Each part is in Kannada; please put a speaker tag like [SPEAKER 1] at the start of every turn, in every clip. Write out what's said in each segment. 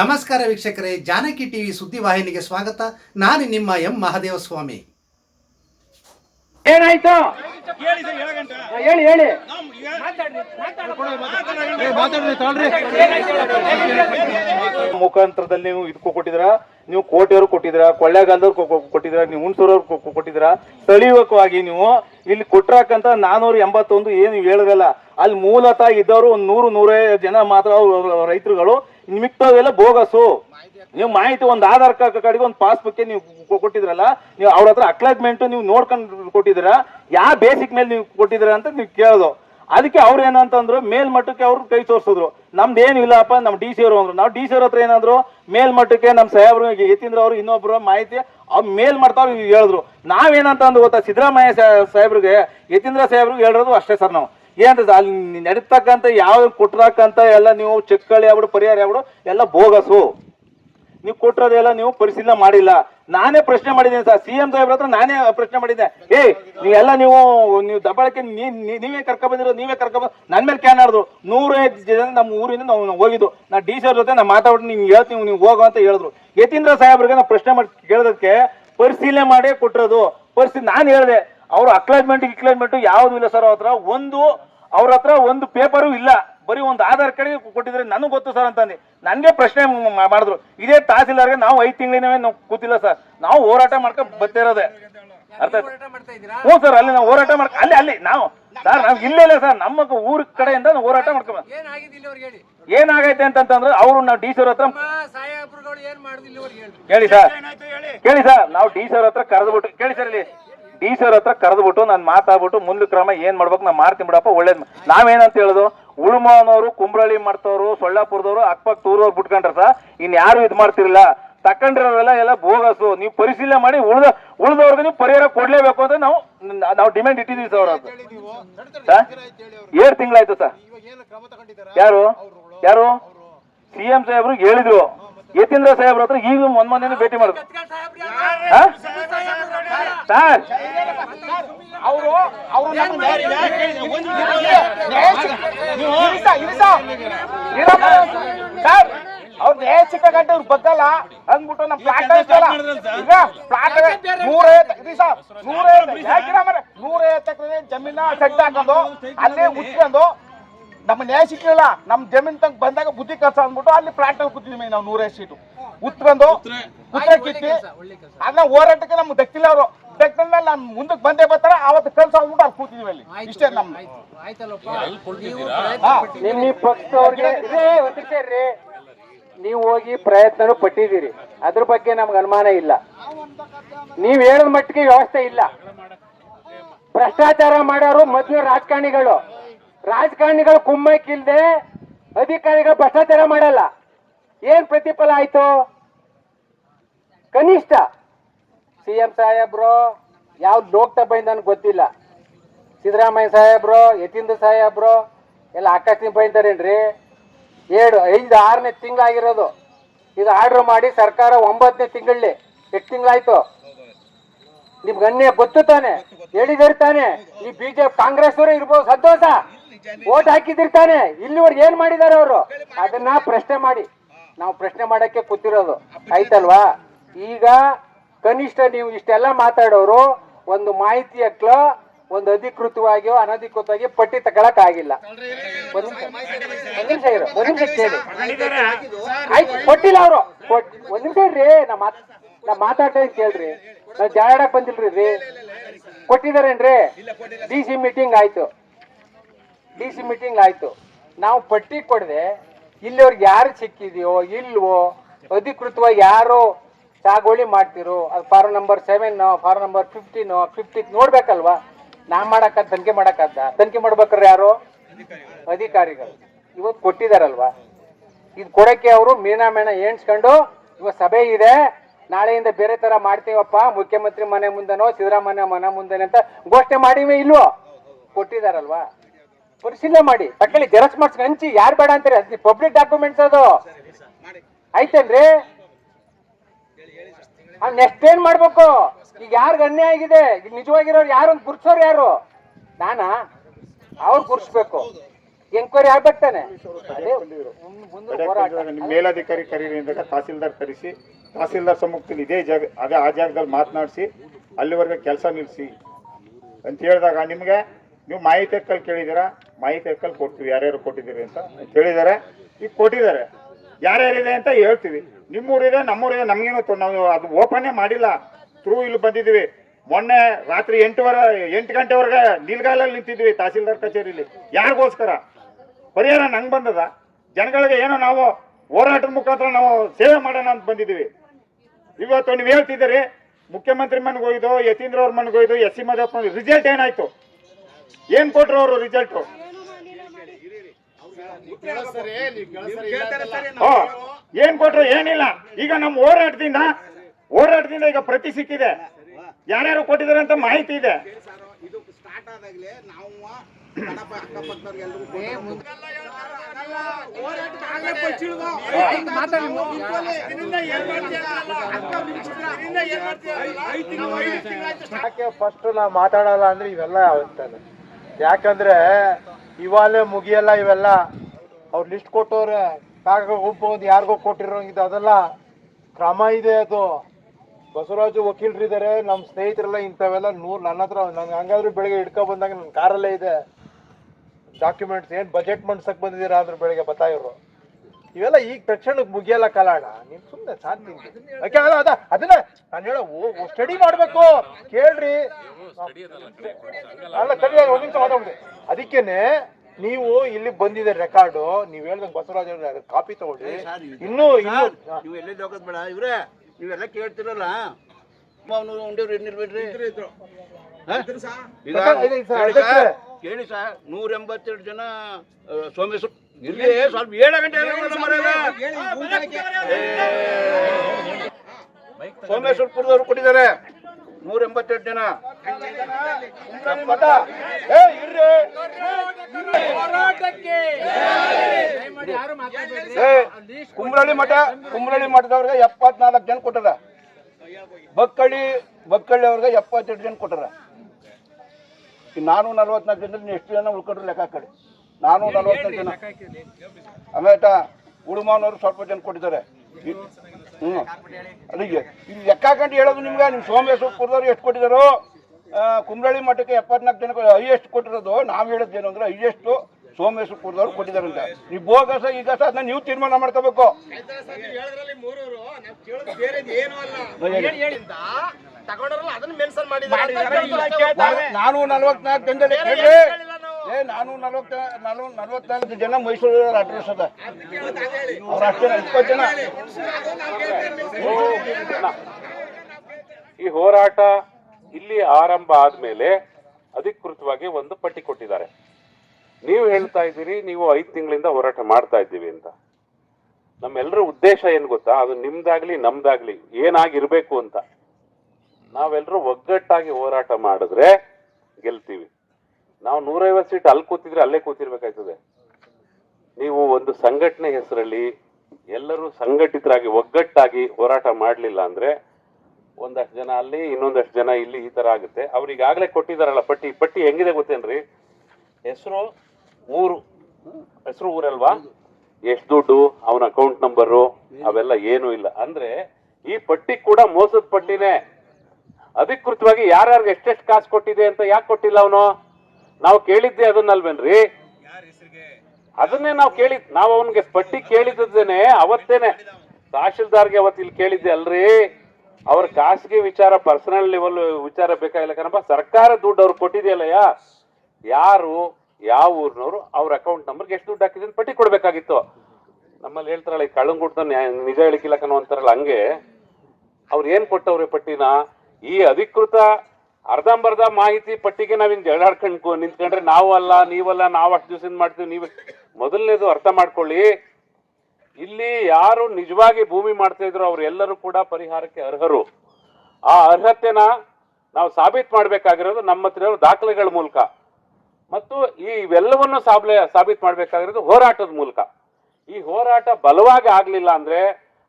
[SPEAKER 1] ನಮಸ್ಕಾರ ವೀಕ್ಷಕರೇ ಜಾನಕಿ ಟಿವಿ ಸುದ್ದಿವಾಹಿನಿಗೆ ಸ್ವಾಗತ. ನಾನು ನಿಮ್ಮ ಎಂ ಮಹಾದೇವ ಸ್ವಾಮಿ
[SPEAKER 2] ಏನಾಯ್ತು
[SPEAKER 3] ಹೇಳಿ
[SPEAKER 2] ಹೇಳಿ.
[SPEAKER 4] ಮುಖಾಂತರದಲ್ಲಿ ನೀವು ಇದಕ್ಕೂ ಕೊಟ್ಟಿದ್ರ ನೀವು ಕೋಟೆಯವರು ಕೊಟ್ಟಿದ್ರ ಕೊಳ್ಳೇಗಾಲದವ್ರು ಕೊಟ್ಟಿದ್ರ ನೀವು ಹುಣಸೂರವ್ರು ಕೊಟ್ಟಿದ್ರ ಸ್ಥಳೀಯವಾಗಿ ನೀವು ಇಲ್ಲಿ ಕೊಟ್ರಾಕಂತ ನಾನೂರ ಎಂಬತ್ತೊಂದು ಏನು ಹೇಳಿರಲ್ಲ ಅಲ್ಲಿ ಮೂಲತಃ ಇದ್ದವರು ಒಂದು ನೂರು ನೂರೇ ಜನ ಮಾತ್ರ ಅವ್ರು ರೈತರುಗಳು. ಮಿಕ್ತವೆಲ್ಲ ಬೋಗಸು. ನೀವು ಮಾಹಿತಿ ಒಂದು ಆಧಾರ್ ಕಾರ್ಡ್ ಕಡೆಗೆ ಒಂದು ಪಾಸ್ಬುಕ್ ನೀವು ಕೊಟ್ಟಿದ್ರಲ್ಲ, ನೀವು ಅವ್ರ ಹತ್ರ ಅಕ್ಲಾಜ್ಮೆಂಟ್ ನೀವು ನೋಡ್ಕೊಂಡು ಕೊಟ್ಟಿದ್ದೀರಾ ಯಾವ ಬೇಸಿಕ್ ಮೇಲೆ ನೀವು ಕೊಟ್ಟಿದ್ದೀರಾ ಅಂತ ನೀವು ಕೇಳೋದು. ಅದಕ್ಕೆ ಅವ್ರು ಏನಂತಂದ್ರು ಮೇಲ್ಮಟ್ಟಕ್ಕೆ ಅವ್ರು ಕೈ ತೋರಿಸಿದ್ರು. ನಮ್ದು ಏನು ಇಲ್ಲಪ್ಪ ನಮ್ಮ ಡಿ ಸಿ ಅವರು ಅಂದ್ರು. ನಾವು ಡಿ ಸಿ ಅವ್ರ ಹತ್ರ ಏನಂದ್ರು ಮೇಲ್ಮಟ್ಟಕ್ಕೆ ನಮ್ಮ ಸಾಹೇಬ್ರು ಯತೀಂದ್ರ ಅವರು ಇನ್ನೊಬ್ರು ಮಾಹಿತಿ, ಅವ್ರು ಮೇಲ್ ಮಾಡ್ತಾವ್ರು ಹೇಳಿದ್ರು. ನಾವೇನಂತ ಅಂದು ಗೊತ್ತಾ, ಸಿದ್ದರಾಮಯ್ಯ ಸಾಹೇಬ್ರಿಗೆ, ಯತೀಂದ್ರ ಸಾಹೇಬ್ರಿಗೆ ಹೇಳಿರೋದು ಅಷ್ಟೇ ಸರ್ ನಾವು. ಏನಂತ ಅಲ್ಲಿ ನಡೀತಕ್ಕಂಥ ಯಾವ ಕೊಟ್ಟಿರಕ್ಕಂಥ ಎಲ್ಲ ನೀವು ಚೆಕ್ಗಳು ಯಾವ್ಬಿಡು ಪರಿಹಾರ ಯಾವ್ಬಿಡು ಎಲ್ಲ ಬೋಗಸು. ನೀವು ಕೊಟ್ಟಿರೋದೆಲ್ಲ ನೀವು ಪರಿಶೀಲನೆ ಮಾಡಿಲ್ಲ. ನಾನೇ ಪ್ರಶ್ನೆ ಮಾಡಿದ್ದೀನಿ ಸರ್. ಸಿ ಎಂ ಸಾಹೇಬ್ರ ಹತ್ರ ನಾನೇ ಪ್ರಶ್ನೆ ಮಾಡಿದ್ದೆ. ಏ ನೀವೆಲ್ಲ ನೀವು ನೀವು ದಬ್ಬಾಳಕ್ಕೆ ನೀವೇ ಕರ್ಕೊ ಬಂದಿರೋ ನೀವೇ ಕರ್ಕೊಂಡ್ ಬಂದ್ ನನ್ನ ಮೇಲೆ ಕ್ಯಾನ್ ಆಡಿದ್ರು ನೂರೈದು ಜನ ನಮ್ಮ ಊರಿಂದ ನಾವು ಹೋಗಿದ್ದು. ನಾ ಡಿ ಸಿ ಅವ್ರ ಜೊತೆ ನಾ ಮಾತಾಡ್ಬಿಟ್ಟು ನೀವು ಹೇಳ್ತೀವಿ ನೀವು ಹೋಗು ಅಂತ ಹೇಳಿದ್ರು. ಯತೀಂದ್ರ ಸಾಹೇಬ್ರಿಗೆ ನಾ ಪ್ರಶ್ನೆ ಮಾಡಿ ಕೇಳೋದಕ್ಕೆ ಪರಿಶೀಲನೆ ಮಾಡೇ ಕೊಟ್ಟಿರೋದು ಪರಿಸ್ಥಿತಿ ನಾನು ಹೇಳಿದೆ, ಅವರು ಅಕ್ಲೈಜ್ಮೆಂಟ್ ಇಕ್ಲೈಜ್ಮೆಂಟ್ ಯಾವುದು ಇಲ್ಲ ಸರ್ ಅವ್ರ ಹತ್ರ. ಒಂದು ಅವ್ರ ಹತ್ರ ಒಂದು ಪೇಪರು ಇಲ್ಲ. ಬರೀ ಒಂದು ಆಧಾರ್ ಕಾರ್ಡ್ ಕೊಟ್ಟಿದ್ರೆ ನನಗೆ ಗೊತ್ತು ಸರ್ ಅಂತಂದು. ನನಗೆ ಪ್ರಶ್ನೆ ಮಾಡಿದ್ರು. ಇದೇ ತಹಸೀಲ್ದಾರ್ಗೆ ನಾವು ಐದು ತಿಂಗಳಿನವೇ ನಾವು ಕೂತಿಲ್ಲ ಸರ್. ನಾವು ಹೋರಾಟ ಮಾಡ್ಕೊಂಡು ಬರ್ತಿರೋದೆ ಅರ್ಥ? ಹ್ಞೂ ಸರ್ ಅಲ್ಲಿ ನಾವು ಹೋರಾಟ ಮಾಡ್ಕ ಅಲ್ಲಿ ಅಲ್ಲಿ ನಾವು ಸರ್ ನಾವು ಇಲ್ಲೇ ಇಲ್ಲ ಸರ್. ನಮ್ಮ ಊರ ಕಡೆಯಿಂದ ನಾವು ಹೋರಾಟ ಮಾಡ್ಕೊಂಡ್
[SPEAKER 2] ಏನಾಗಿದೆ ಇಲ್ಲಿವರೆಗೆ ಹೇಳಿ?
[SPEAKER 4] ಏನಾಗೈತೆ ಅಂತಂದ್ರೆ ಅವರು ನಾವು ಡಿ ಸಿ ಅವ್ರ ಹತ್ರ ಹೇಳಿ? ಸರ್.
[SPEAKER 3] ಏನಾಯ್ತು ಹೇಳಿ?
[SPEAKER 4] ಕೇಳಿ ಸರ್. ನಾವು ಡಿ ಸಿ ಅವ್ರ ಹತ್ರ ಕರೆದ್ಬಿಟ್ಟು ಕೇಳಿ ಸರ್ ಇಲ್ಲಿ. ಡಿ ಸಿ ಅವ್ರ ಹತ್ರ ಕರೆದ್ಬಿಟ್ಟು ನಾನು ಮಾತಾಡ್ಬಿಟ್ಟು ಮುಂದೆ ಕ್ರಮ ಏನ್ ಮಾಡ್ಬೇಕು ನಾ ಮಾಡ್ತೀನಿ ಬಿಡಪ್ಪ ಒಳ್ಳೇದ್ ನಾವೇನಂತ ಹೇಳುದು? ಉಳುಮನವರು ಕುಂಬ್ರಳ್ಳಿ ಮಾಡ್ತವ್ರು ಸೊಳ್ಳಾಪುರದವರು ಅಕ್ಕಪಕ್ಕ ತೂರವ್ರು ಬಿಟ್ಕೊಂಡ್ರ ಸರ್ ಇನ್ ಯಾರು ಇದ್ ಮಾಡ್ತಿರಲಿಲ್ಲ? ತಕೊಂಡ್ರವೆಲ್ಲ ಎಲ್ಲ ಬೋಗಸು. ನೀವು ಪರಿಶೀಲನೆ ಮಾಡಿ ಉಳ್ದ ಉಳ್ದವ್ರಿಗೆ ನೀವು ಪರಿಹಾರ ಕೊಡ್ಲೇಬೇಕು ಅಂತ ನಾವು ನಾವು ಡಿಮ್ಯಾಂಡ್ ಇಟ್ಟಿದ್ದೀವಿ ಸರ್ ಸರ್ ಏಳು ತಿಂಗಳಾಯ್ತು ಸರ್. ಯಾರು? ಯಾರು? ಸಿ ಎಂ ಸಾಹೇಬ್ರಿಗೆ ಹೇಳಿದ್ರು. ಯತೀಂದ್ರ ಸಾಹೇಬ್ರ ಹತ್ರ ಈಗ ಒಂದ್ ಮಂದಿನ ಭೇಟಿ ಮಾಡಿದ್ರು. ಹಾ? ಸರ್.
[SPEAKER 5] ಅವರು ಅವರು ಸರ್ ಅವ್ರ ನೇಚಿಕ ಗಂಟೆ ಅವ್ರು ಬಗ್ಗಲ್ಲ. ಅಂದ್ಬಿಟ್ಟು ನಮ್ ಪ್ಲಾಟ್ ಈಗ ಪ್ಲಾಟ್ ನೂರೈವತ್ತು ಇದು ಸರ್. ನೂರೈವತ್ತು ಯಾಕಿರ ಮರ ನೂರೈವತ್ತು ಎಕರೆ ಜಮೀನ ಸೆಟ್ ಹಾಕೋದು ಅಲ್ಲೇ ಉತ್ಕೊಂಡು ನಮ್ಮ ನ್ಯಾಯ ಸಿಕ್ಕಿಲ್ಲ ನಮ್ ಜಮೀನ್ ತಂಗ ಬಂದಾಗ ಬುದ್ಧಿ ಕೆಲಸ ಅಂದ್ಬಿಟ್ಟು ಅಲ್ಲಿ ಪ್ಲಾಟ್ ಅಲ್ಲಿ ಕೂತಿದ್ವಿ ನಾವು ನೂರೈದು ಸೀಟು ಉತ್ಕೊಂಡು ಕುತ್ರೆ ಕಿತ್ತಿ ಅದನ್ನ ಹೋರಾಟಕ್ಕೆ ನಮ್ಗೆ ದಕ್ಕಿಲ್ಲ ಅವರು. ದಕ್ಕಿಲ್ಲ ಮೇಲೆ ನಾನು ಮುಂದಕ್ಕೆ ಬಂದೇ ಬರ್ತಾರ ಅವತ್ತು ಕೆಲಸ ಅಂದ್ಬಿಟ್ಟು ಅಲ್ಲಿ ಕೂತಿದ್ವಿ ಅಲ್ಲಿ. ಇಷ್ಟೇ
[SPEAKER 6] ನಮ್ಮ ನಿಮ್ಮ ಪಕ್ಷದವ್ರಿಗೆ ನೀವು ಹೋಗಿ ಪ್ರಯತ್ನನೂ ಪಟ್ಟಿದ್ದೀರಿ. ಅದ್ರ ಬಗ್ಗೆ ನಮ್ಗೆ ಅನುಮಾನ ಇಲ್ಲ. ನೀವ್ ಹೇಳಿದ ಮಟ್ಟಿಗೆ ವ್ಯವಸ್ಥೆ ಇಲ್ಲ. ಭ್ರಷ್ಟಾಚಾರ ಮಾಡೋರು ಮೊದಲು ರಾಜಕಾರಣಿಗಳು. ರಾಜಕಾರಣಿಗಳು ಕುಮ್ಮಕ್ಕಿಲ್ದೆ ಅಧಿಕಾರಿಗಳು ಭ್ರಷ್ಟಾಚಾರ ಮಾಡಲ್ಲ. ಏನ್ ಪ್ರತಿಫಲ ಆಯ್ತು? ಕನಿಷ್ಠ ಸಿ ಎಂ ಸಾಹೇಬ್ರು, ಯಾವ್ದು ಲೋಕ್ತ ಬೈ ಗೊತ್ತಿಲ್ಲ. ಸಿದ್ದರಾಮಯ್ಯ ಸಾಹೇಬ್ರು, ಯತೀಂದ್ರ ಸಾಹೇಬ್ರು, ಎಲ್ಲ ಆಕಾಶದಿಂದ ಬೈತಾರೇನ್ರಿ ಏಳು, ಐದು, ಆರನೇ ತಿಂಗಳಾಗಿರೋದು. ಇದು ಆರ್ಡರ್ ಮಾಡಿ ಸರ್ಕಾರ ಒಂಬತ್ತನೇ ತಿಂಗಳಲ್ಲಿ, ಎಷ್ಟು ತಿಂಗಳಾಯ್ತು? ನಿಮ್ಗೆ ಅನ್ಯ ಗೊತ್ತು ತಾನೆ? ಹೇಳಿದಿರ್ತಾನೆ ಈ ಬಿಜೆಪಿ ಕಾಂಗ್ರೆಸ್ ಇರ್ಬೋದು, ಸಂತೋಷ. ಓಟ್ ಹಾಕಿದಿರ್ತಾನೆ. ಇಲ್ಲಿವರೆಗೆ ಏನ್ ಮಾಡಿದಾರೆ ಅವರು? ಅದನ್ನ ಪ್ರಶ್ನೆ ಮಾಡಿ. ನಾವು ಪ್ರಶ್ನೆ ಮಾಡಕ್ಕೆ ಕೂತಿರೋದು. ಆಯ್ತಲ್ವಾ? ಈಗ ಕನಿಷ್ಠ ನೀವು ಇಷ್ಟೆಲ್ಲ ಮಾತಾಡೋರು ಒಂದು ಮಾಹಿತಿ ಹಕ್ಲ ಒಂದು ಅಧಿಕೃತವಾಗಿಯೋ ಅನಧಿಕೃತವಾಗಿ ಪಟ್ಟಿ ತಗೊಳಕ್ ಆಗಿಲ್ಲ ಆಯ್ತು ಕೊಟ್ಟಿಲ್ಲ ಅವರು. ಒಂದ್ ನಿಮಿಷ ಇಡ್ರಿ ನಾ ಮಾತ್ ನಾ ಮಾತಾಡ್ತಾ ಇದ್ ಕೇಳ್ರಿ. ನಾ ಜಾಡಕ್ ಬಂದಿಲ್ರಿ ರೀ ಕೊಟ್ಟಿದಾರೇನ್ರಿ? ಡಿ ಸಿ ಮೀಟಿಂಗ್ ಆಯ್ತು. ಡಿ ಸಿ ಮೀಟಿಂಗ್ ಆಯ್ತು. ನಾವು ಪಟ್ಟಿ ಕೊಡದೆ, ಇಲ್ಲಿವ್ರಿಗೆ ಯಾರು ಸಿಕ್ಕಿದೆಯೋ, ಇಲ್ವೋ, ಅಧಿಕೃತವಾಗಿ ಯಾರು ಸಾಗುವಳಿ ಮಾಡ್ತಿರೋ, ಅದು form number seven form number fifteen fifty ನೋಡ್ಬೇಕಲ್ವಾ? ನಾ ಮಾಡಕ್ಕ, ತನಿಖೆ ಮಾಡಕ್ಕಂತ ತನಿಖೆ ಮಾಡ್ಬೇಕಾರೆ ಯಾರು? ಅಧಿಕಾರಿಗಳು. ಇವತ್ತು ಕೊಟ್ಟಿದಾರಲ್ವಾ? ಇದು ಕೊಡಕ್ಕೆ ಅವರು ಮೀನಾ ಮೇಣ ಎಣ್ಸ್ಕೊಂಡು ಇವತ್ತು ಸಭೆ ಇದೆ. ನಾಳೆಯಿಂದ ಬೇರೆ ತರ ಮಾಡ್ತೀವಪ್ಪ, ಮುಖ್ಯಮಂತ್ರಿ ಮನೆ ಮುಂದನೋ, ಸಿದ್ದರಾಮಯ್ಯ ಮನೆ ಮುಂದೆನೆ ಅಂತ ಘೋಷಣೆ ಮಾಡಿವೆ ಇಲ್ವೋ? ಕೊಟ್ಟಿದಾರಲ್ವಾ? ಪರಿಶೀಲನೆ ಮಾಡಿ. ತಕ್ಕಲ್ಲಿ ಜೆರಾಕ್ಸ್ ಮಾಡ್ಸಿ ಹಂಚಿ. ಯಾರು ಬೇಡ ಅಂತಾರೆ? ಪಬ್ಲಿಕ್ ಡಾಕ್ಯುಮೆಂಟ್ಸ್ ಅದು. ಆಯ್ತೇನ್ರಿ? ನೆಕ್ಸ್ಟ್ ಏನ್ ಮಾಡ್ಬೇಕು? ಈಗ ಯಾರ್ಗ್ ಅನ್ಯಾಯ ಆಗಿದೆ? ಈಗ ನಿಜವಾಗಿರೋರು ಯಾರು ಅಂತ ಗುರ್ಸೋರು ಯಾರು? ನಾನಾ? ಅವ್ರು ಗುರ್ಸ್ಬೇಕು. ಎಂಕ್ವೈರಿ ಆಗ್ಬೇಕಾನೆ
[SPEAKER 3] ಮೇಲಾಧಿಕಾರಿ ಕರೀರಿ ಅಂದಾಗ ತಹಸೀಲ್ದಾರ್ ಕರೆಸಿ ತಹಸೀಲ್ದಾರ್ ಸಮ್ಮುಖದಲ್ಲಿ ಇದೇ ಜಾಗ ಅದೇ ಆ ಜಾಗದಲ್ಲಿ ಮಾತನಾಡಿಸಿ ಅಲ್ಲಿವರೆಗೆ ಕೆಲಸ ನಿಲ್ಲಿಸಿ ಅಂತ ಹೇಳಿದಾಗ ನಿಮಗೆ ನೀವು ಮಾಹಿತಿ ಕಳ್ ಕೇಳಿದ್ದೀರಾ? ಮಾಹಿತಿ ಹಕ್ಕಲ್ಲಿ ಕೊಡ್ತೀವಿ ಯಾರ್ಯಾರು ಕೊಟ್ಟಿದ್ದೀರಿ ಅಂತ ಕೇಳಿದ್ದಾರೆ. ಈಗ ಕೊಟ್ಟಿದ್ದಾರೆ. ಯಾರ್ಯಾರಿದೆ ಅಂತ ಹೇಳ್ತೀವಿ. ನಿಮ್ಮೂರಿದೆ, ನಮ್ಮೂರಿದೆ, ನಮಗೇನು ನಾವು ಅದು ಓಪನ್ನೇ ಮಾಡಿಲ್ಲ. ಥ್ರೂ ಇಲ್ಲಿ ಬಂದಿದ್ದೀವಿ. ಮೊನ್ನೆ ರಾತ್ರಿ ಎಂಟುವರೆ, ಎಂಟು ಗಂಟೆವರೆಗೆ ನೀಲ್ಗಾಲಲ್ಲಿ ನಿಂತಿದ್ವಿ ತಹಸೀಲ್ದಾರ್ ಕಚೇರಿಲಿ. ಯಾರಿಗೋಸ್ಕರ? ಪರಿಹಾರ ನಂಗೆ ಬಂದದ. ಜನಗಳಿಗೆ ಏನೋ ನಾವು ಹೋರಾಟದ ಮುಖಾಂತರ ನಾವು ಸೇವೆ ಮಾಡೋಣ ಅಂತ ಬಂದಿದ್ದೀವಿ. ಇವತ್ತು ನೀವು ಹೇಳ್ತಿದ್ದೀರಿ, ಮುಖ್ಯಮಂತ್ರಿ ಮನೆಗೆ ಹೋಯ್ದು, ಯತೀಂದ್ರ ಅವ್ರ ಮನೆಗೆ ಹೋಯ್ದು, ಎಸ್ ಸಿ ಮದಪ್ಪ ರಿಸಲ್ಟ್ ಏನಾಯ್ತು? ಏನ್ ಕೊಟ್ರು ಅವರು ರಿಸಲ್ಟ್ ಏನ್ ಕೊಟ್ರು ಏನಿಲ್ಲ ಈಗ ನಮ್ಮ ಹೋರಾಟದಿಂದ ಹೋರಾಟದಿಂದ ಈಗ ಪ್ರತಿ ಸಿಕ್ಕಿದೆ ಯಾರ್ಯಾರು ಕೊಟ್ಟಿದ್ದಾರೆ ಅಂತ ಮಾಹಿತಿ ಇದೆ
[SPEAKER 7] ಯಾಕೆ ಫಸ್ಟ್ ನಾವು ಮಾತಾಡಲ್ಲ ಅಂದ್ರೆ ಇವೆಲ್ಲ ಅಂತಾನೆ ಯಾಕಂದ್ರೆ ಇವಾಗಲೇ ಮುಗಿಯಲ್ಲ ಇವೆಲ್ಲ. ಅವ್ರು ಲಿಸ್ಟ್ ಕೊಟ್ಟವ್ರೆ ಕಾಗ ಹೋಗ್ಬೋದು ಯಾರಿಗೋ ಕೊಟ್ಟಿರೋಂಗಿದ್ದು ಅದೆಲ್ಲ ಕ್ರಮ ಇದೆ ಅದು. ಬಸವರಾಜು ವಕೀಲರಿದ್ದಾರೆ ನಮ್ಮ ಸ್ನೇಹಿತರೆಲ್ಲ ಇಂಥವೆಲ್ಲ ನೂರು ನನ್ನ ಹತ್ರ, ನಂಗೆ ಹಂಗಾದ್ರೂ ಬೆಳಗ್ಗೆ ಹಿಡ್ಕೊ ಬಂದಾಗ ನನ್ನ ಕಾರಲ್ಲೇ ಇದೆ. ಡಾಕ್ಯುಮೆಂಟ್ಸ್ ಏನು ಬಜೆಟ್ ಮಂಡ್ಸಕ್ ಬಂದಿದ್ದೀರಾ ಅಂದ್ರೆ ಬೆಳಗ್ಗೆ ಬತ್ತಾಯಿರು ಇವೆಲ್ಲ ಈಗ ತಕ್ಷಣಕ್ಕೆ ಮುಗಿಯಲ್ಲ ಕಲಾಣ. ನೀನ್ ಸುಮ್ಮನೆ ಶಾಂತಿ ಯಾಕೆ ಅಲ್ಲ ಅದ ಅದನ್ನ ನಾನು ಹೇಳೋ ಸ್ಟಡಿ ಮಾಡ್ಬೇಕು. ಕೇಳ್ರಿ. ಅಲ್ಲ ಸರಿ ಒಂದ್ ನಿಮಿಷ ಮಾತಾಡ್ಬಿಡಿ. ಅದಕ್ಕೇನೆ ನೀವು ಇಲ್ಲಿ ಬಂದಿದೆ ರೆಕಾರ್ಡು ನೀವ್ ಹೇಳ್ದಂಗೆ ಬಸವರಾಜ್ ಅವ್ರ ಕಾಪಿ ತಗೊಳ್ಳಿ. ಇನ್ನೂ
[SPEAKER 8] ನೀವು ಎಲ್ಲಿ ಹೋಗೋದು ಬೇಡ ಇವ್ರೆ. ನೀವೆಲ್ಲ ಕೇಳ್ತಿರಲ್ಲ. ಅವನು ಉಂಡಿವ್ರು
[SPEAKER 7] ಇದೆ
[SPEAKER 8] ಕೇಳಿ ಸರ್, ಕೇಳಿ ಸರ್. ನೂರ ಎಂಬತ್ತೆರಡು ಜನ ಸೋಮೇಶ್ವರ ಇರ್ಲಿ ಸ್ವಲ್ಪ ಏಳು ಗಂಟೆ ಸೋಮೇಶ್ವರಪುರದವ್ರು ಕೊಟ್ಟಿದ್ದಾರೆ. ನೂರ ಎಂಬತ್ತೆರಡು ಜನ ಕುಂಬ್ಳಳ್ಳಿ ಮಠ ಕುಂಬ್ರಳ್ಳಿ ಮಠದವ್ರಿಗೆ ಎಪ್ಪತ್ನಾಲ್ಕು ಜನ ಕೊಟ್ಟದ. ಬಕ್ಕಳ್ಳಿ ಬಕ್ಕಳ್ಳಿ ಅವ್ರಿಗೆ ಎಪ್ಪತ್ತೆರಡು ಜನ ಕೊಟ್ಟರ ಈ ನಾನು ನಲ್ವತ್ನಾಲ್ಕು ಜನದಲ್ಲಿ ಎಷ್ಟು ಜನ ಉಳ್ಕೊಂಡ್ರು ಲೆಕ್ಕ ಹಾಕಿ ನಾನು ನಲ್ವತ್ನಾಲ್ಕು ಜನ. ಆಮೇಲೆ ಉಡುಮಾನವರು ಸ್ವಲ್ಪ ಜನ ಕೊಟ್ಟಿದ್ದಾರೆ. ಹ್ಞೂ ಹ್ಮ್. ಅದಕ್ಕೆ ಇಲ್ಲಿ ಲೆಕ್ಕ ಹಾಕೊಂಡು ಹೇಳೋದು ನಿಮ್ಗೆ ನಿಮ್ಮ ಸೋಮೇಶ್ವರಪುರದವ್ರು ಎಷ್ಟು ಕೊಟ್ಟಿದ್ದಾರೋ ಕುಂಬ್ರಳ್ಳಿ ಮಠಕ್ಕೆ ಎಪ್ಪತ್ನಾಲ್ಕು ಜನ ಹೈಯೆಸ್ಟ್ ಕೊಟ್ಟಿರೋದು ನಾವು ಹೇಳೋದು ಏನು ಅಂದ್ರೆ ಹೈಯೆಸ್ಟು ಸೋಮೇಶ್ವರಪುರದವ್ರು ಕೊಟ್ಟಿದ್ದಾರೆ ಅಂತ. ನೀವು ಬೋಗಸ ಈಗ ಸಹ ಅದನ್ನ ನೀವು ತೀರ್ಮಾನ ಮಾಡ್ಕೋಬೇಕು. ನಾನು- ನಾನು ನಲ್ವತ್ನಾಲ್ಕು ಜನ ಏ, ನಾನು ನಲ್ವತ್ತ ನಾನು ನಲ್ವತ್ನಾಲ್ಕು ಜನ ಮೈಸೂರು ಜನ.
[SPEAKER 9] ಈ ಹೋರಾಟ ಇಲ್ಲಿ ಆರಂಭ ಆದ್ಮೇಲೆ ಅಧಿಕೃತವಾಗಿ ಒಂದು ಪಟ್ಟಿ ಕೊಟ್ಟಿದ್ದಾರೆ. ನೀವು ಹೇಳ್ತಾ ಇದ್ದೀರಿ, ನೀವು ಐದು ತಿಂಗಳಿಂದ ಹೋರಾಟ ಮಾಡ್ತಾ ಇದ್ದೀವಿ ಅಂತ. ನಮ್ಮೆಲ್ಲರ ಉದ್ದೇಶ ಏನು ಗೊತ್ತಾ? ಅದು ನಿಮ್ದಾಗ್ಲಿ, ನಮ್ದಾಗ್ಲಿ, ಏನಾಗಿರ್ಬೇಕು ಅಂತ. ನಾವೆಲ್ಲರೂ ಒಗ್ಗಟ್ಟಾಗಿ ಹೋರಾಟ ಮಾಡಿದ್ರೆ ಗೆಲ್ತೀವಿ. ನಾವು ನೂರೈವತ್ತು ಸೀಟ್ ಅಲ್ಲಿ ಕೂತಿದ್ರೆ ಅಲ್ಲೇ ಕೂತಿರ್ಬೇಕಾಯ್ತದೆ. ನೀವು ಒಂದು ಸಂಘಟನೆ ಹೆಸರಲ್ಲಿ ಎಲ್ಲರೂ ಸಂಘಟಿತರಾಗಿ, ಒಗ್ಗಟ್ಟಾಗಿ ಹೋರಾಟ ಮಾಡಲಿಲ್ಲ ಅಂದ್ರೆ ಒಂದಷ್ಟು ಜನ ಅಲ್ಲಿ, ಇನ್ನೊಂದಷ್ಟು ಜನ ಇಲ್ಲಿ ಈ ತರ ಆಗುತ್ತೆ. ಅವ್ರಿಗಾಗಲೇ ಕೊಟ್ಟಿದಾರಲ್ಲ ಪಟ್ಟಿ. ಪಟ್ಟಿ ಹೆಂಗಿದೆ ಗೊತ್ತೇನ್ರಿ? ಹೆಸರು ಊರು. ಹೆಸರು ಊರಲ್ವಾ? ಎಷ್ಟು ದುಡ್ಡು, ಅವನ ಅಕೌಂಟ್ ನಂಬರು ಅವೆಲ್ಲ ಏನೂ ಇಲ್ಲ. ಅಂದ್ರೆ ಈ ಪಟ್ಟಿ ಕೂಡ ಮೋಸದ ಪಟ್ಟಿನೇ. ಅಧಿಕೃತವಾಗಿ ಯಾರ್ಯಾರಿಗೆ ಎಷ್ಟೆಷ್ಟು ಕಾಸು ಕೊಟ್ಟಿದೆ ಅಂತ ಯಾಕೆ ಕೊಟ್ಟಿಲ್ಲ ಅವನು? ನಾವು ಕೇಳಿದ್ದೆ ಅದನ್ನಲ್ವೇನ್ರಿ? ಅದನ್ನೇ ನಾವು ಕೇಳಿ ನಾವು ಅವನಿಗೆ ಪಟ್ಟಿ ಕೇಳಿದ್ದೇನೆ ಅವತ್ತೇನೆ. ತಹಶೀಲ್ದಾರ್ಗೆ ಅವತ್ತು ಇಲ್ಲಿ ಕೇಳಿದ್ದೆ ಅಲ್ರಿ? ಅವ್ರ ಖಾಸಗಿ ವಿಚಾರ ಪರ್ಸನಲ್ ಲೆವೆಲ್ ವಿಚಾರ ಬೇಕಾಗಿಲ್ಲ ಕಣಪ್ಪ? ಸರ್ಕಾರ ದುಡ್ಡು ಅವ್ರು ಕೊಟ್ಟಿದೆಯಲ್ಲಯ್ಯ? ಯಾರು ಯಾವ ಊರಿನವರು ಅವ್ರ ಅಕೌಂಟ್ ನಂಬರ್ಗೆ ಎಷ್ಟು ದುಡ್ಡು ಹಾಕಿದ್ರೆ ಪಟ್ಟಿ ಕೊಡ್ಬೇಕಾಗಿತ್ತು. ನಮ್ಮಲ್ಲಿ ಹೇಳ್ತಾರಲ್ಲ ಈ ಕಳ್ಳಂಗುಡ್ದ ನಿಜ ಹೇಳಿಕಿಲ್ಲ ಕಣೋ ಅಂತಾರಲ್ಲ ಹಂಗೆ. ಅವ್ರು ಏನ್ ಕೊಟ್ಟವ್ರೆ ಪಟ್ಟಿನ? ಈ ಅಧಿಕೃತ ಅರ್ಧಂಬರ್ಧ ಮಾಹಿತಿ ಪಟ್ಟಿಗೆ ನಾವಿನ್ ಜಗಳಾಡ್ಕೊಂಡು ನಿಂತ್ಕೊಂಡ್ರೆ ನಾವು ಅಲ್ಲ, ನೀವಲ್ಲ, ನಾವು ಅಷ್ಟು ದಿವಸದಿಂದ ಮಾಡ್ತೀವಿ, ನೀವು. ಮೊದಲನೇದು ಅರ್ಥ ಮಾಡ್ಕೊಳ್ಳಿ. ಇಲ್ಲಿ ಯಾರು ನಿಜವಾಗಿ ಭೂಮಿ ಮಾಡ್ತಾ ಇದ್ರು ಅವರೆಲ್ಲರೂ ಕೂಡ ಪರಿಹಾರಕ್ಕೆ ಅರ್ಹರು. ಆ ಅರ್ಹತೆನ ನಾವು ಸಾಬೀತು ಮಾಡಬೇಕಾಗಿರೋದು ನಮ್ಮ ಹತ್ರ ದಾಖಲೆಗಳ ಮೂಲಕ. ಮತ್ತು ಈ ಇವೆಲ್ಲವನ್ನು ಸಾಬ್ಲೆ ಸಾಬೀತು ಮಾಡಬೇಕಾಗಿರೋದು ಹೋರಾಟದ ಮೂಲಕ. ಈ ಹೋರಾಟ ಬಲವಾಗಿ ಆಗಲಿಲ್ಲ ಅಂದ್ರೆ,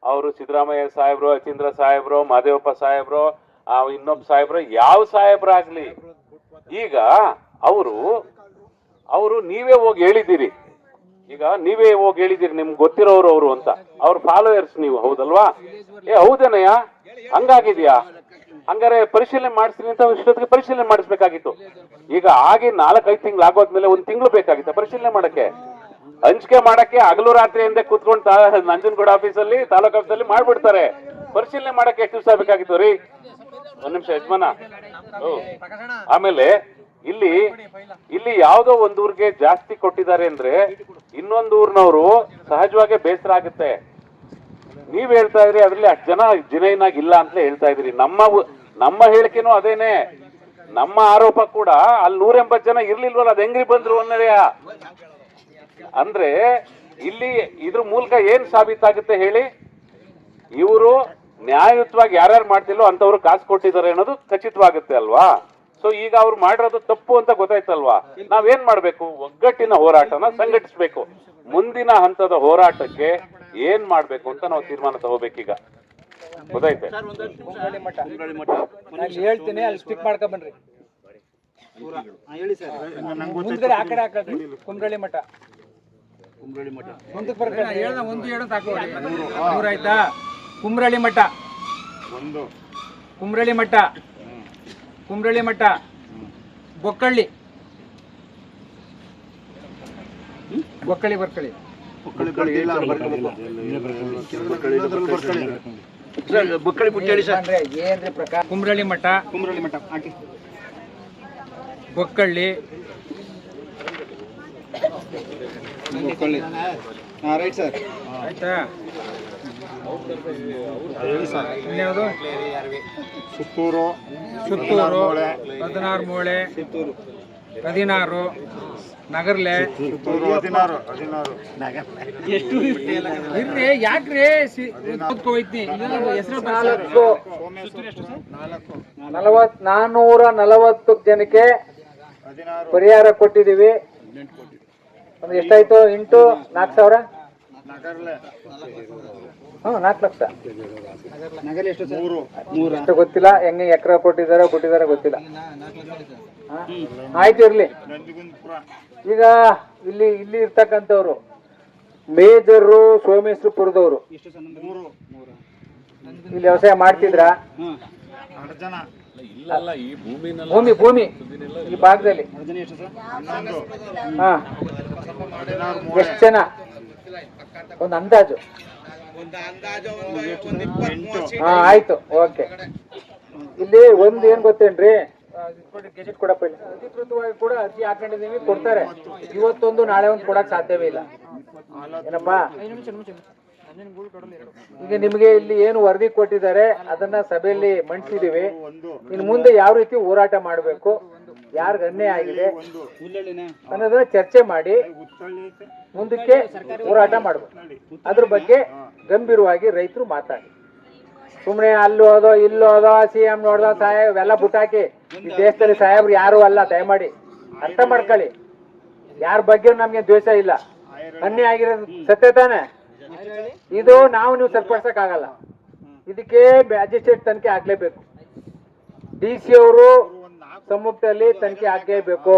[SPEAKER 9] ಅವರು ಸಿದ್ದರಾಮಯ್ಯ ಸಾಹೇಬ್ರು ಯತೀಂದ್ರ ಸಾಹೇಬ್ರು, ಮಾದೇವಪ್ಪ ಸಾಹೇಬ್ರು ಇನ್ನೊಬ್ಬ ಸಾಹೇಬ್ರ, ಯಾವ ಸಾಹೇಬ್ರಾಗ್ಲಿ ಈಗ ಅವರು ಅವರು ನೀವೇ ಹೋಗಿ ಹೇಳಿದ್ದೀರಿ. ಈಗ ನೀವೇ ಹೋಗಿ ಹೇಳಿದಿರಿ ನಿಮ್ಗೆ ಗೊತ್ತಿರೋರು ಅವರು ಅಂತ. ಅವ್ರ ಫಾಲೋಯರ್ಸ್ ನೀವು, ಹೌದಲ್ವಾ? ಏ, ಹೌದೇನಯ್ಯ? ಹಂಗಾಗಿದ್ಯಾ? ಹಂಗಾರೆ ಪರಿಶೀಲನೆ ಮಾಡಿಸ್ತೀನಿ ಅಂತ ಇಷ್ಟೊತ್ತಿಗೆ ಪರಿಶೀಲನೆ ಮಾಡಿಸ್ಬೇಕಾಗಿತ್ತು. ಈಗ ಆಗಿ ನಾಲ್ಕೈದು ತಿಂಗಳು ಆಗೋದ್ಮೇಲೆ ಒಂದ್ ತಿಂಗಳು ಬೇಕಾಗಿತ್ತು ಪರಿಶೀಲನೆ ಮಾಡಕ್ಕೆ. ಹಂಚಿಕೆ ಮಾಡಕ್ಕೆ ಹಗಲು ರಾತ್ರಿ ಹಿಂದೆ ಕೂತ್ಕೊಂಡು ನಂಜನಗೂಡ ಆಫೀಸಲ್ಲಿ ತಾಲೂಕು ಆಫೀಸಲ್ಲಿ ಮಾಡ್ಬಿಡ್ತಾರೆ. ಪರಿಶೀಲನೆ ಮಾಡಕ್ಕೆ ಎಷ್ಟು ದಿವಸ ಬೇಕಾಗಿತ್ತು ರೀ? ಒಂದ್ ನಿಮಿಷ ಯಜಮಾನ. ಆಮೇಲೆ ಇಲ್ಲಿ ಇಲ್ಲಿ ಯಾವ್ದೋ ಒಂದ್ ಊರಿಗೆ ಜಾಸ್ತಿ ಕೊಟ್ಟಿದ್ದಾರೆ ಅಂದ್ರೆ ಇನ್ನೊಂದು ಊರ್ನವರು ಸಹಜವಾಗಿ ಬೇಸರ ಆಗುತ್ತೆ. ನೀವ್ ಹೇಳ್ತಾ ಇದ್ರಿ ಅದ್ರಲ್ಲಿ ಅಷ್ಟು ಜನ ಜಿನೈನ್ ಇಲ್ಲ ಅಂತಲೇ ಹೇಳ್ತಾ ಇದ್ರಿ ನಮ್ಮ ನಮ್ಮ ಹೇಳಿಕೆನೂ ಅದೇನೆ. ನಮ್ಮ ಆರೋಪ ಕೂಡ ಅಲ್ಲಿ ನೂರ ಎಂಬತ್ತು ಜನ ಇರ್ಲಿಲ್ವಲ್ಲ ಅದ್ ಹೆಂಗ್ರಿ ಬಂದ್ರು ಅನ್ನೋದೆಯ ಅಂದ್ರೆ ಇಲ್ಲಿ ಇದ್ರ ಮೂಲಕ ಏನ್ ಸಾಬೀತಾಗುತ್ತೆ ಹೇಳಿ? ಇವರು ನ್ಯಾಯಯುತವಾಗಿ ಯಾರ್ಯಾರು ಮಾಡ್ತಿಲ್ಲೋ ಅಂತವ್ರು ಕಾಸು ಕೊಟ್ಟಿದ್ದಾರೆ ಅನ್ನೋದು ಖಚಿತವಾಗುತ್ತೆ ಅಲ್ವಾ? ಸೊ ಈಗ ಅವ್ರು ಮಾಡಿರೋದು ತಪ್ಪು ಅಂತ ಗೊತ್ತಾಯ್ತಲ್ವಾ? ನಾವೇನ್ ಮಾಡ್ಬೇಕು? ಒಗ್ಗಟ್ಟಿನ ಹೋರಾಟನ ಸಂಘಟಿಸ್ಬೇಕು. ಮುಂದಿನ ಹಂತದ ಹೋರಾಟಕ್ಕೆ ಏನ್ ಮಾಡ್ಬೇಕು ಅಂತ ನಾವು ತೀರ್ಮಾನ ತಗೋಬೇಕೀಗ? ಗೊತ್ತಾಯ್ತೆ?
[SPEAKER 6] ಹೇಳ್ತೀನಿ ಅಲ್ಲಿ ಸ್ಟಿಕ್ ಮಾಡ್ಕೊಂಡ್ ಬನ್ರಿ ಮುಂದ್ಗಡೆ ಆ ಕಡೆ ಹಾಕಿ ಮಠ. ಮುಂದಕ್ಕೆ ಬರ್ಕೊಳ್ಳಿ ಒಂದು ಎರಡು ಸಾಕು. ನೂರ ಆಯ್ತಾ? ಕುಮ್ರಳ್ಳಿ ಮಠ.
[SPEAKER 3] ಒಂದು.
[SPEAKER 6] ಕುಮ್ರಳ್ಳಿ ಮಠ. ಕುಮ್ರಳ್ಳಿ ಮಠ. ಬೊಕ್ಕಳ್ಳಿ. ಬೊಕ್ಕಳಿ ಬೊಕ್ಕಳಿ ಸರ್. ಅಂದ್ರೆ ಏನ್ರಿ ಪ್ರಕಾರ? ಕುಮ್ರಳ್ಳಿ ಮಠ.
[SPEAKER 8] ಕುಮ್ರಳ್ಳಿ ಮಠ ಹಾಕಿ
[SPEAKER 6] ಬೊಕ್ಕಳ್ಳಿ.
[SPEAKER 8] ಹಾಂ ರೈಟ್ ಸರ್
[SPEAKER 6] ಆಯ್ತಾ? ಇನ್ಯಾವುದು?
[SPEAKER 3] ಸುತ್ತೂರು
[SPEAKER 6] ಸುತ್ತೂರು ಹದಿನಾರು ಮೂಳೆ. ಹದಿನಾರು ನಗರ್ಲೆ.
[SPEAKER 3] ಸುತ್ತೂರು ಹದಿನಾರು ಹದಿನಾರು.
[SPEAKER 6] ಇರ್ರಿ ಯಾಕ್ರಿ? ಹೋಯ್ತಿ ಹೆಸರು ನಲವತ್ ನಾನೂರ ನಲವತ್ತು ಜನಕ್ಕೆ ಪರಿಹಾರ ಕೊಟ್ಟಿದೀವಿ ಒಂದು ಎಷ್ಟಾಯ್ತು? ಎಂಟು ನಾಲ್ಕು ಸಾವಿರ? ಹ್ಞೂ ನಾಲ್ಕು ಲಕ್ಷ.
[SPEAKER 3] ಮೂರು.
[SPEAKER 6] ಅಷ್ಟು ಗೊತ್ತಿಲ್ಲ ಹೆಂಗೆ ಎಕರೆ ಕೊಟ್ಟಿದ್ದಾರೆ ಕೊಟ್ಟಿದ್ದಾರೆ ಗೊತ್ತಿಲ್ಲ? ಆಯ್ತು ಇರ್ಲಿ. ಈಗ ಇಲ್ಲಿ ಇಲ್ಲಿ ಇರ್ತಕ್ಕಂಥವ್ರು. ಮೇಜರು ಸೋಮೇಶ್ವರಪುರದವರು. ಇಲ್ಲಿ ವ್ಯವಸಾಯ ಮಾಡ್ತಿದ್ರಾ? ಭೂಮಿ ಭೂಮಿ. ಈ ಭಾಗದಲ್ಲಿ. ಹಾ. ಎಷ್ಟು ಜನ? ಒಂದು ಅಂದಾಜು. ಹಾ ಆಯ್ತು ಓಕೆ. ಇಲ್ಲಿ ಒಂದ್ ಏನ್ ಗೊತ್ತೇನ್ರಿ? ಗೆಜೆಟ್ ಕೊಡಪ್ಪ ಇಲ್ಲಿ. ಅಧಿಕೃತವಾಗಿ ಕೂಡ ಅರ್ಜಿ ಹಾಕೊಂಡಿದೀವಿ ಕೊಡ್ತಾರೆ. ಇವತ್ತೊಂದು ನಾಳೆ ಒಂದು ಕೊಡಕ್ ಸಾಧ್ಯವೇ ಇಲ್ಲ. ಏನಪ್ಪಾ? ಈಗ ನಿಮಗೆ ಇಲ್ಲಿ ಏನು ವರದಿ ಕೊಟ್ಟಿದ್ದಾರೆ ಅದನ್ನ ಸಭೆಯಲ್ಲಿ ಮಂಡಿಸಿದೀವಿ.
[SPEAKER 3] ಇನ್
[SPEAKER 6] ಇನ್ನು ಮುಂದೆ ಯಾವ ರೀತಿ ಹೋರಾಟ ಮಾಡಬೇಕು? ಯಾರಿಗ ಅನ್ಯಾಯ ಆಗಿದೆ?
[SPEAKER 3] ಒಂದು
[SPEAKER 6] ಅನ್ನೋದನ್ನ ಚರ್ಚೆ ಮಾಡಿ ಮುಂದಕ್ಕೆ ಹೋರಾಟ ಮಾಡಬೇಕು. ಅದ್ರ ಬಗ್ಗೆ ಗಂಭೀರವಾಗಿ ರೈತರು ಮಾತಾಡಿ. ಸುಮ್ಮನೆ ಅಲ್ಲಿ ಹೋದೋ ಇಲ್ಲಿ ಹೋದೋ ಸಿ ಎಂ ನೋಡ್ದೋ ಸಾಹೇಬ್ ಇವೆಲ್ಲ ಬುಟ್ಟಾಕಿ ಈ ದೇಶದಲ್ಲಿ ಸಾಹೇಬ್ರು ಯಾರು ಅಲ್ಲ ದಯಮಾಡಿ. ಅರ್ಥ ಮಾಡ್ಕೊಳ್ಳಿ. ಯಾರ ಬಗ್ಗೆ ನಮ್ಗೆ ದ್ವೇಷ ಇಲ್ಲ. ಅನ್ಯ ಆಗಿರೋದು ಸತ್ಯ ತಾನೆ? ಇದು ನಾವು ನೀವು ಸರಿಪಡಿಸಕ್ ಆಗಲ್ಲ ಇದಕ್ಕೆ ಮ್ಯಾಜಿಸ್ಟ್ರೇಟ್ ತನಿಖೆ ಆಗ್ಲೇಬೇಕು. ಡಿ ಸಿ ಅವರು ಸಮ್ಮುಖದಲ್ಲಿ ತನಿಖೆ ಆಗಲೇಬೇಕು.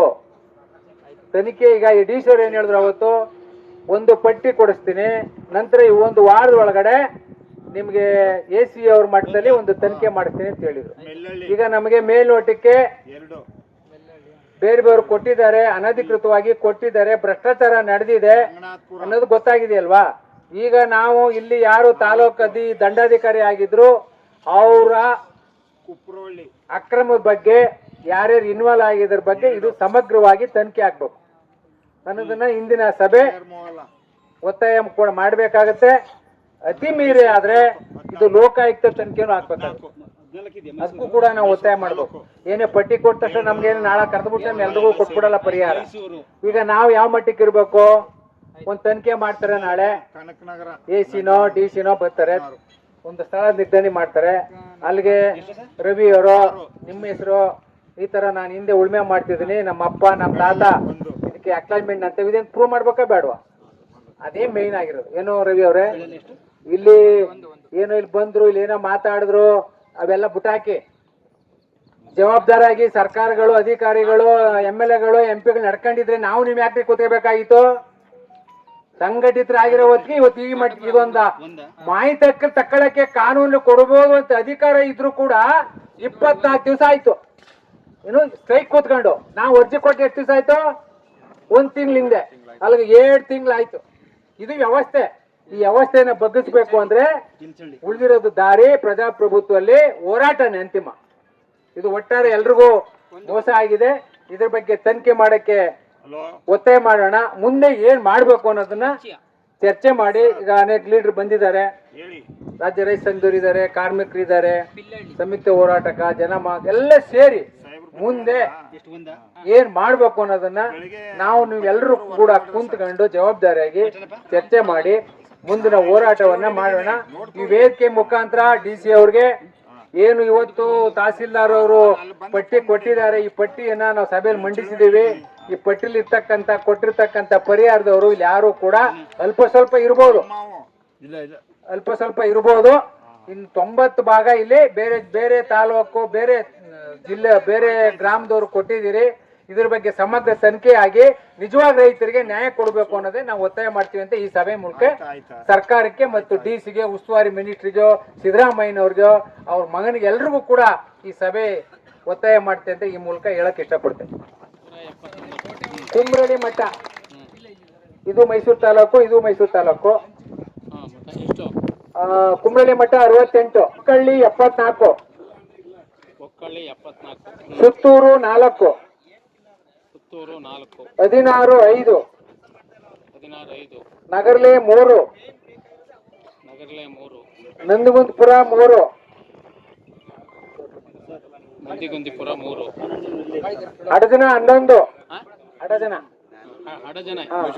[SPEAKER 6] ತನಿಖೆ ಈಗ ಈ ಏನು ಏನ್ ಹೇಳಿದ್ರು ಅವತ್ತು? ಒಂದು ಪಟ್ಟಿ ಕೊಡಿಸ್ತೀನಿ. ನಂತರ ಈ ಒಂದು ವಾರದ ಒಳಗಡೆ ನಿಮ್ಗೆ ಎ ಸಿ ಅವ್ರ ಮಟ್ಟದಲ್ಲಿ ಒಂದು ತನಿಖೆ ಮಾಡ್ತೀನಿ ಅಂತ ಹೇಳಿದ್ರು. ಈಗ ನಮಗೆ ಮೇಲ್ನೋಟಕ್ಕೆ ಬೇರೆ ಬೇರೆ ಕೊಟ್ಟಿದ್ದಾರೆ ಅನಧಿಕೃತವಾಗಿ ಕೊಟ್ಟಿದ್ದಾರೆ ಭ್ರಷ್ಟಾಚಾರ ನಡೆದಿದೆ ಅನ್ನೋದು ಗೊತ್ತಾಗಿದೆಯಲ್ವಾ? ಈಗ ನಾವು ಇಲ್ಲಿ ಯಾರು ತಾಲೂಕು ಅಧಿ ದಂಡಾಧಿಕಾರಿ ಆಗಿದ್ರು ಅವರ
[SPEAKER 3] ಅಕ್ರಮ
[SPEAKER 6] ಅಕ್ರಮದ ಬಗ್ಗೆ ಯಾರ್ಯಾರು ಇನ್ವಾಲ್ವ್ ಆಗಿದ್ರ ಬಗ್ಗೆ ಇದು ಸಮಗ್ರವಾಗಿ ತನಿಖೆ ಆಗ್ಬೇಕು. ಅನ್ನೋದನ್ನ ಇಂದಿನ ಸಭೆ ಒತ್ತಾಯ ಕೂಡ ಮಾಡಬೇಕಾಗತ್ತೆ. ಅತಿ ಮೀರಿ ಆದ್ರೆ ಇದು ಲೋಕಾಯುಕ್ತ ತನಿಖೆನೂ ಆಗ್ಬೇಕಾಗುತ್ತೆ. ಅದಕ್ಕೂ ಕೂಡ ನಾವು ಒತ್ತಾಯ ಮಾಡ್ಬೇಕು. ಏನೇ ಪಟ್ಟಿ ಕೊಟ್ಟ ತಕ್ಷಣ ನಮ್ಗೇನು ನಾಳೆ ಕರೆದ್ಬಿಟ್ರೆ ಎಲ್ರಿಗೂ ಕೊಟ್ಬಿಡಲ್ಲ ಪರಿಹಾರ. ಈಗ ನಾವು ಯಾವ ಮಟ್ಟಕ್ಕೆ ಇರ್ಬೇಕು? ಒಂದ್ ತನಿಖೆ ಮಾಡ್ತಾರೆ ನಾಳೆ. ಎ ಸಿನೋ ಡಿ ಸಿನೋ ಬರ್ತಾರೆ. ಒಂದು ಸ್ಥಳ ನಿರ್ಧರಣೆ ಮಾಡ್ತಾರೆ. ಅಲ್ಲಿಗೆ ರವಿ ಅವರು, ನಿಮ್ಮ ಹೆಸರು ಈ ತರ ನಾನು ಹಿಂದೆ ಉಳ್ಮೆ ಮಾಡ್ತಿದ್ದೀನಿ, ನಮ್ಮ ಅಪ್ಪ, ನಮ್ಮ ತಾತ, ಇದಕ್ಕೆ ಅಕ್ಲೈಮೆಂಟ್ ಅಂತ ಇದೆ ಪ್ರೂವ್ ಮಾಡ್ಬೇಕಾ ಬೇಡವಾ? ಅದೇ ಮೇನ್ ಆಗಿರೋದು. ಏನು ರವಿ ಅವರೇ, ಇಲ್ಲಿ ಏನೋ ಇಲ್ಲಿ ಬಂದ್ರು, ಇಲ್ಲಿ ಏನೋ ಮಾತಾಡಿದ್ರು, ಅವೆಲ್ಲ ಬುಟಾಕಿ ಜವಾಬ್ದಾರಿಯಾಗಿ ಸರ್ಕಾರಗಳು, ಅಧಿಕಾರಿಗಳು, ಎಂ ಎಲ್ ಎಗಳು, ಎಂ ಪಿಗಳು ನಡ್ಕೊಂಡಿದ್ರೆ ನಾವು ನಿಮ್ ಯಾಕೆ ಕೂತ್ಕೋಬೇಕಾಗಿತ್ತು? ಸಂಘಟಿತರಾಗಿರೋ ಹೊತ್ತಿಗೆ ಇವತ್ತು ಈ ಮಟ್ಟಿಗೆ ಇದೊಂದ. ಮಾಹಿತಿ ತಕ್ಕ, ತಕ್ಕಳಕ್ಕೆ ಕಾನೂನು ಕೊಡಬಹುದು ಅಂತ ಅಧಿಕಾರ ಇದ್ರು ಕೂಡ ಇಪ್ಪತ್ನಾಲ್ಕು ದಿವಸ ಆಯ್ತು. ಏನು ಸ್ಟ್ರೈಕ್ ಕೂತ್ಕೊಂಡು ನಾವು ಅರ್ಜಿ ಕೊಟ್ಟು ಎಷ್ಟು ದಿವಸ ಆಯ್ತು? ಒಂದ್ ತಿಂಗಳ ಹಿಂದೆ. ಅಲ್ಲಿಗೆ ಏಳು ತಿಂಗಳಾಯ್ತು ಇದು ವ್ಯವಸ್ಥೆ. ಈ ವ್ಯವಸ್ಥೆನ ಬಗ್ಗಿಸ್ಬೇಕು ಅಂದ್ರೆ ಉಳಿದಿರೋದು ದಾರಿ ಪ್ರಜಾಪ್ರಭುತ್ವದಲ್ಲಿ ಹೋರಾಟನೇ ಅಂತಿಮ. ಇದು ಒಟ್ಟಾರೆ ಎಲ್ರಿಗೂ ಮೋಸ ಆಗಿದೆ. ಇದ್ರ ಬಗ್ಗೆ ತನಿಖೆ ಮಾಡಕ್ಕೆ ಒತ್ತಾಯ ಮಾಡೋಣ. ಮುಂದೆ ಏನ್ ಮಾಡ್ಬೇಕು ಅನ್ನೋದನ್ನ ಚರ್ಚೆ ಮಾಡಿ. ಈಗ ಅನೇಕ ಲೀಡರ್ ಬಂದಿದ್ದಾರೆ. ರಾಜ್ಯ ರೈತ ಸಂಘದವರು ಇದ್ದಾರೆ ಕಾರ್ಮಿಕರಿದ್ದಾರೆ ಸಂಯುಕ್ತ ಹೋರಾಟಕ ಜನಮ ಎಲ್ಲ ಸೇರಿ ಮುಂದೆ ಏನ್ ಮಾಡ್ಬೇಕು ಅನ್ನೋದನ್ನ ನಾವು ನೀವೆಲ್ಲರೂ ಕೂಡ ಕುಂತ್ಕೊಂಡು ಜವಾಬ್ದಾರಿಯಾಗಿ ಚರ್ಚೆ ಮಾಡಿ ಮುಂದಿನ ಹೋರಾಟವನ್ನ ಮಾಡೋಣ. ಈ ವೇದಿಕೆ ಮುಖಾಂತರ ಡಿ ಸಿ ಅವ್ರಿಗೆ ಏನು ಇವತ್ತು ತಹಸೀಲ್ದಾರ್ ಅವರು ಪಟ್ಟಿ ಕೊಟ್ಟಿದ್ದಾರೆ. ಈ ಪಟ್ಟಿಯನ್ನ ನಾವು ಸಭೆಯಲ್ಲಿ ಮಂಡಿಸಿದೀವಿ ಈ ಪಟ್ಟಿಲಿ ಇರ್ತಕ್ಕಂತ ಕೊಟ್ಟಿರ್ತಕ್ಕಂತ ಪರಿಹಾರದವರು ಇಲ್ಲಿ ಯಾರು ಕೂಡ ಅಲ್ಪ ಸ್ವಲ್ಪ ಇರ್ಬೋದು. ಅಲ್ಪ ಸ್ವಲ್ಪ ಇರ್ಬೋದು. ಇನ್ನು ತೊಂಬತ್ತು ಭಾಗ ಇಲ್ಲಿ ಬೇರೆ ಬೇರೆ ತಾಲೂಕು ಬೇರೆ ಜಿಲ್ಲೆ ಬೇರೆ ಗ್ರಾಮದವ್ರು ಕೊಟ್ಟಿದ್ದೀರಿ ಇದ್ರ ಬಗ್ಗೆ ಸಮಗ್ರ ತನಿಖೆ ಆಗಿ ನಿಜವಾದ ರೈತರಿಗೆ ನ್ಯಾಯ ಕೊಡಬೇಕು ಅನ್ನೋದೇ ನಾವು ಒತ್ತಾಯ ಮಾಡ್ತೀವಿ ಅಂತ ಈ ಸಭೆ ಮೂಲಕ ಸರ್ಕಾರಕ್ಕೆ ಮತ್ತು ಡಿ ಸಿಗೆ ಉಸ್ತುವಾರಿ ಮಿನಿಸ್ಟ್ರಿಗೋ ಸಿದ್ದರಾಮಯ್ಯನವ್ರಿಗೋ ಅವ್ರ ಮಗನಿಗೆ ಎಲ್ರಿಗೂ ಕೂಡ ಈ ಸಭೆ ಒತ್ತಾಯ ಮಾಡ್ತೆ ಅಂತ ಈ ಮೂಲಕ ಹೇಳಕ್ ಇಷ್ಟಪಡ್ತೇನೆ. ಕುಮ್ರಡಿ ಮಠ. ಇದು ಮೈಸೂರು ತಾಲೂಕು ಇದು ಮೈಸೂರು ತಾಲೂಕು. ಆ, ಕುಮ್ರಳ್ಳಿ ಮಠ ಅರವತ್ತೆಂಟು ಕಳ್ಳಿ ಎಪ್ಪತ್ನಾಲ್ಕು. ಸುತ್ತೂರು ನಾಲ್ಕು.
[SPEAKER 2] ಸುತ್ತೂರು ನಾಲ್ಕು.
[SPEAKER 6] ಹದಿನಾರು ಐದು.
[SPEAKER 2] ಹದಿನಾರು ಐದು.
[SPEAKER 6] ನಗರ್ಲೆ ಮೂರು.
[SPEAKER 2] ನಗರಲೆ ಮೂರು.
[SPEAKER 6] ನಂದಗುಂದಪುರ ಮೂರು.
[SPEAKER 2] ನಂದಿಗುಂದಿಪುರ ಮೂರು.
[SPEAKER 6] ಅಡಜನ ಹನ್ನೊಂದು. ಅಡಜನ.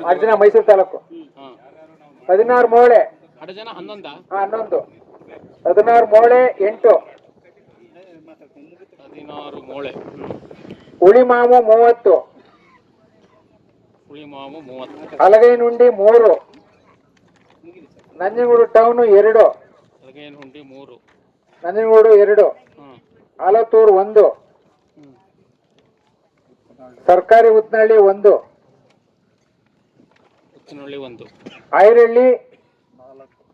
[SPEAKER 6] ಅಡಜನ. ಮೈಸೂರು ತಾಲೂಕು. ಹದಿನಾರು ಮೋಳೆ.
[SPEAKER 2] ಅಡಜನ ಹನ್ನೊಂದು.
[SPEAKER 6] ಹದಿನಾರು ಮೋಳೆ ಎಂಟು.
[SPEAKER 2] ಹದಿನಾರು ಮೂಳೆ.
[SPEAKER 6] ಹುಳಿಮಾವು ಮೂವತ್ತು.
[SPEAKER 2] ಹುಳಿಮಾವು ಮೂವತ್ತು.
[SPEAKER 6] ಹಲಗೈನುಂಡಿ ಮೂರು. ನಂಜನಗೂಡು ಟೌನು ಎರಡು.
[SPEAKER 2] ಅರಗೇನು ಹುಂಡಿ ಮೂರು.
[SPEAKER 6] ನಂಜನಗೂಡು ಎರಡು.
[SPEAKER 2] ಆಲತೂರು
[SPEAKER 6] ಆಲತ್ತೂರು ಒಂದು. ಸರ್ಕಾರಿ ಉತ್ನಳ್ಳಿ ಒಂದು.
[SPEAKER 2] ಉತ್ನಳ್ಳಿ ಒಂದು.
[SPEAKER 6] ಐರಳ್ಳಿ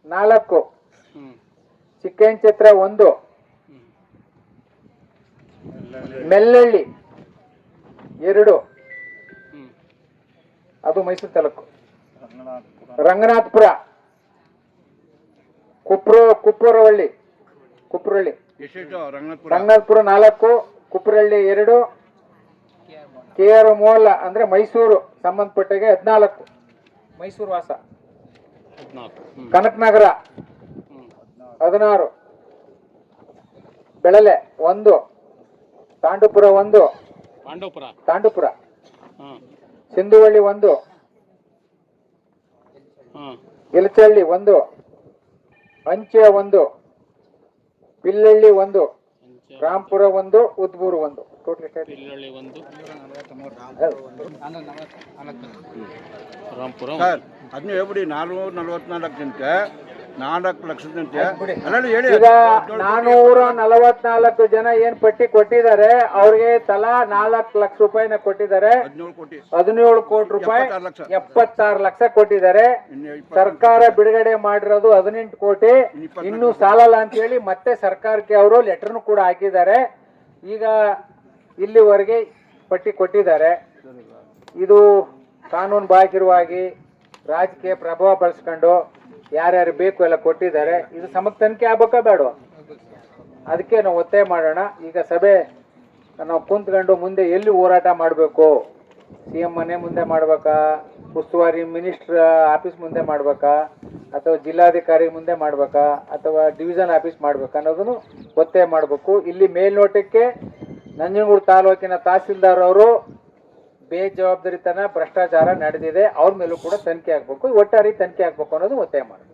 [SPEAKER 6] ನಾಲ್ಕು. ಚಿಕ್ಕೇನ್ ಛತ್ರ ಒಂದು. ಮೆಲ್ಲಳ್ಳಿ ಎರಡು. ಅದು ಮೈಸೂರು ತಾಲೂಕು. ರಂಗನಾಥಪುರ. ಕುಪ್ರ ಕುಪ್ಪರವಳ್ಳಿ
[SPEAKER 8] ಕುಪ್ರಹಳ್ಳಿ ರಂಗನಾಥ್ಪುರ?
[SPEAKER 6] ನಾಲ್ಕು ಕುಪ್ರಹಳ್ಳಿ ಎರಡು. ಕೆ ಆರ್ ಮೋಲ ಅಂದ್ರೆ ಮೈಸೂರು ಸಂಬಂಧಪಟ್ಟಿಗೆ ಹದಿನಾಲ್ಕು. ಮೈಸೂರು ವಾಸ. ಕನಕನಗರ ಹದಿನಾರು. ಬೆಳಲೆ ಒಂದು. ತಾಂಡುಪುರ ಒಂದು.
[SPEAKER 2] ಪಾಂಡವಪುರ.
[SPEAKER 6] ತಾಂಡುಪುರ.
[SPEAKER 2] ಹ್ಮ್
[SPEAKER 6] ಸಿಂಧುವಳ್ಳಿ ಒಂದು.
[SPEAKER 2] ಹ್ಮ್
[SPEAKER 6] ಇಲಚಳ್ಳಿ ಒಂದು. ಅಂಚೆ ಒಂದು. ಪಿಲ್ಲಳ್ಳಿ ಒಂದು. ರಾಂಪುರ ಒಂದು ಉದ್ಬೂರು ಒಂದು. ಟೋಟಲ್?
[SPEAKER 2] ಪಿಲ್ಲಳ್ಳಿ ಒಂದು. ರಾಂಪುರ
[SPEAKER 8] ಸರ್ ಅದನ್ನ ಹೇಳ್ಬಿಡಿ ನಾಲ್ನೂರ ನಲ್ವತ್ನಾಲ್ಕು ಜನಕ್ಕೆ ನಾಲ್ಕು ಲಕ್ಷದ ಜನಕ್ಕೆ ಅಲ್ಲ ಹೇಳಿ.
[SPEAKER 6] ಈಗ ನಾನೂರ ನಲವತ್ನಾಲ್ಕು ಜನ ಏನ್ ಪಟ್ಟಿ ಕೊಟ್ಟಿದ್ದಾರೆ ಅವ್ರಿಗೆ ತಲಾ ನಾಲ್ಕು ಲಕ್ಷ ರೂಪಾಯಿನ ಕೊಟ್ಟಿದ್ದಾರೆ.
[SPEAKER 8] ಹದಿನೇಳು ಕೋಟಿ.
[SPEAKER 6] ರೂಪಾಯಿ
[SPEAKER 8] ಎಪ್ಪತ್ತಾರು ಲಕ್ಷ.
[SPEAKER 6] ಕೊಟ್ಟಿದ್ದಾರೆ. ಸರ್ಕಾರ ಬಿಡುಗಡೆ ಮಾಡಿರೋದು ಹದಿನೆಂಟು ಕೋಟಿ. ಇನ್ನು ಸಾಲಲ್ಲ ಅಂತ ಹೇಳಿ ಮತ್ತೆ ಸರ್ಕಾರಕ್ಕೆ ಅವರು ಲೆಟರ್ನು ಕೂಡ ಹಾಕಿದ್ದಾರೆ. ಈಗ ಇಲ್ಲಿವರೆಗೆ ಪಟ್ಟಿ ಕೊಟ್ಟಿದ್ದಾರೆ. ಇದು ಕಾನೂನು ಬಾಹಿರವಾಗಿ ರಾಜಕೀಯ ಪ್ರಭಾವ ಬಳಸ್ಕೊಂಡು ಯಾರ್ಯಾರು ಬೇಕು ಎಲ್ಲ ಕೊಟ್ಟಿದ್ದಾರೆ. ಇದು ಸಮಕ್ ತನಿಖೆ ಆಗ್ಬೇಕಾ ಬೇಡ ಅದಕ್ಕೆ ನಾವು ಒತ್ತಾಯ ಮಾಡೋಣ. ಈಗ ಸಭೆ, ನಾವು ಕುಂತ್ಕೊಂಡು ಮುಂದೆ ಎಲ್ಲಿ ಹೋರಾಟ ಮಾಡಬೇಕು? ಸಿ ಎಂ ಮನೆ ಮುಂದೆ ಮಾಡ್ಬೇಕಾ? ಉಸ್ತುವಾರಿ ಮಿನಿಸ್ಟ್ರ್ ಆಫೀಸ್ ಮುಂದೆ ಮಾಡ್ಬೇಕಾ? ಅಥವಾ ಜಿಲ್ಲಾಧಿಕಾರಿ ಮುಂದೆ ಮಾಡ್ಬೇಕಾ? ಅಥವಾ ಡಿವಿಷನ್ ಆಫೀಸ್ ಮಾಡ್ಬೇಕಾ ಅನ್ನೋದನ್ನು ಒತ್ತೆ ಮಾಡಬೇಕು. ಇಲ್ಲಿ ಮೇಲ್ನೋಟಕ್ಕೆ ನಂಜನಗೂಡು ತಾಲೂಕಿನ ತಹಸೀಲ್ದಾರ್ ಅವರು ಬೇಜವಾಬ್ದಾರಿತನ ಭ್ರಷ್ಟಾಚಾರ ನಡೆದಿದೆ ಅವ್ರ ಮೇಲೂ ಕೂಡ ತನಿಖೆ ಆಗ್ಬೇಕು ಒಟ್ಟಾರೆ ತನಿಖೆ ಆಗ್ಬೇಕು ಅನ್ನೋದು ಒತ್ತಾಯ ಮಾಡೋದು